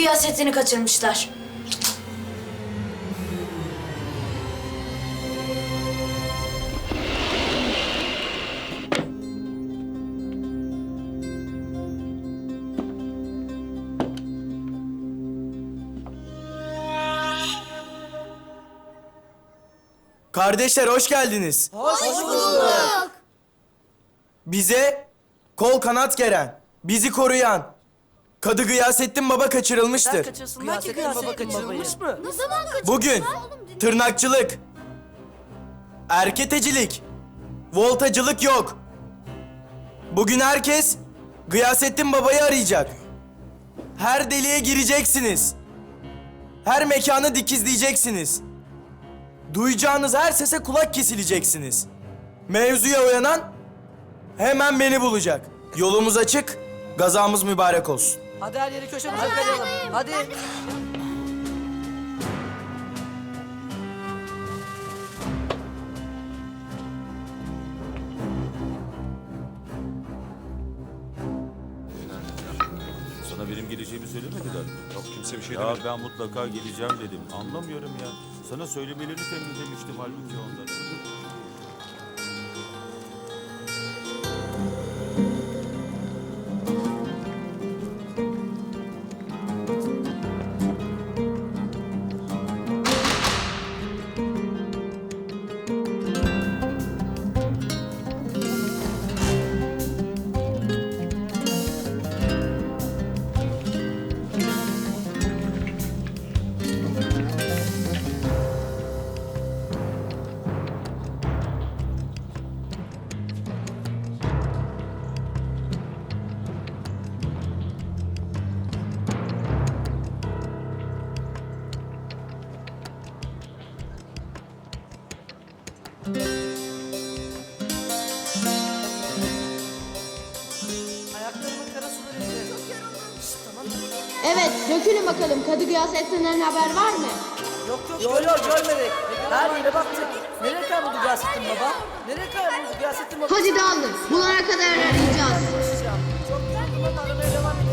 Gıyasettin'i kaçırmışlar. Kardeşler hoş geldiniz. Hoş bulduk. Bize kol kanat geren, bizi koruyan Kadı Gıyasettin Baba kaçırılmıştır. Kaçırsınlar ki Gıyasettin kaçırılmış mı? Ne zaman kaçırdın? Bugün tırnakçılık, erketecilik, voltacılık yok. Bugün herkes Gıyasettin Baba'yı arayacak. Her deliğe gireceksiniz. Her mekanı dikizleyeceksiniz. Duyacağınız her sese kulak kesileceksiniz. Mevzuya uyanan hemen beni bulacak. Yolumuz açık, gazamız mübarek olsun. Hadi her yeri köşemize kayalım. Hadi. Sana benim geleceğimi söylemediler? Yok kimse bir şey Ya demedi. ben mutlaka geleceğim dedim. Anlamıyorum ya. Sana söylemelerini temizlemiştim halbuki onları. Dökülün bakalım. Kadı Gıyasettin'den haber var mı? Yok yok yok yok görmedik. Her yere baktık. Nereye kayboldu Gıyasettin baba? Nereye kayboldu Gıyasettin baba? Hadi dağılın. Bulana kadar arayacağız. Çok ama aramaya devam edeceğim.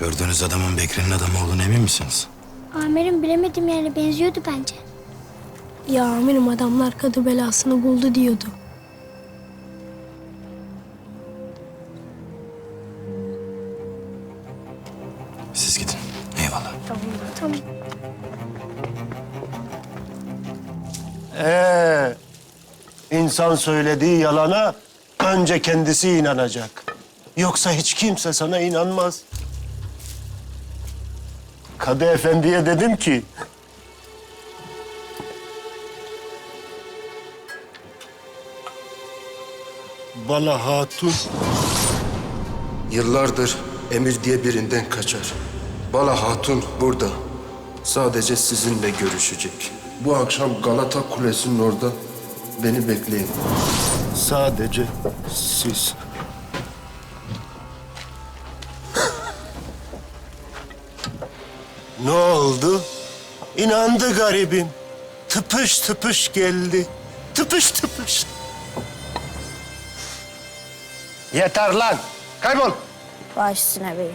Gördüğünüz adamın Bekri'nin adamı olduğunu emin misiniz? Amirim bilemedim yani benziyordu bence. Ya amirim adamlar kadı belasını buldu diyordu. Siz gidin. Eyvallah. Tamam. Ee, insan söylediği yalana önce kendisi inanacak. Yoksa hiç kimse sana inanmaz. Kadı Efendi'ye dedim ki... Bala Hatun Yıllardır Emir diye birinden kaçar. Bala Hatun burada. Sadece sizinle görüşecek. Bu akşam Galata Kulesi'nin orada beni bekleyin. sadece siz. Ne oldu? İnandı garibim. Tıpış tıpış geldi. Tıpış tıpış. Yeter lan. Kaybol. Baş üstüne beyim.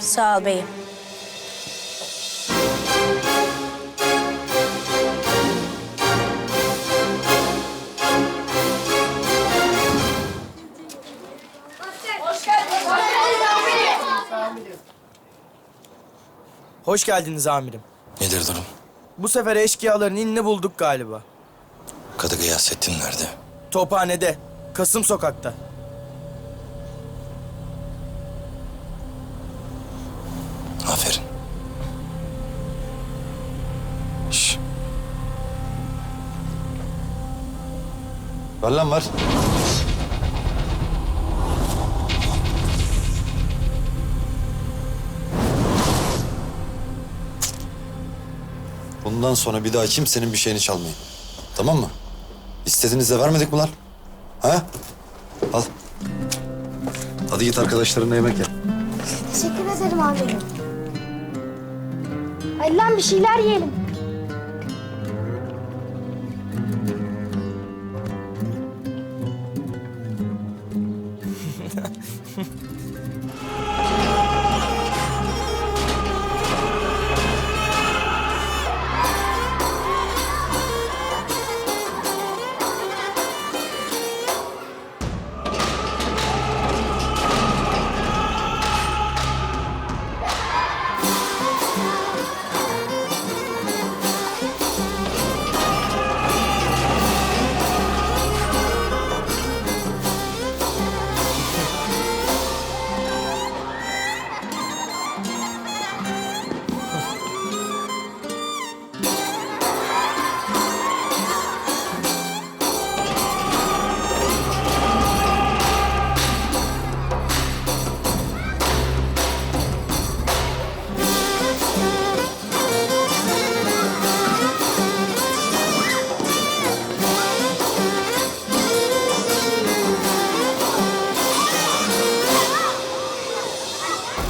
Sağ ol beyim. Hoş geldiniz amirim. Nedir durum? Bu sefer eşkıyaların inini bulduk galiba. Kadı Gıyasettin nerede? Tophanede, Kasım sokakta. Aferin. Şş. Var lan var. Bundan sonra bir daha kimsenin bir şeyini çalmayın. Tamam mı? İstediniz de vermedik mi lan? Ha? Al. Hadi git arkadaşlarınla yemek ye. Teşekkür ederim amirim. Hadi lan bir şeyler yiyelim.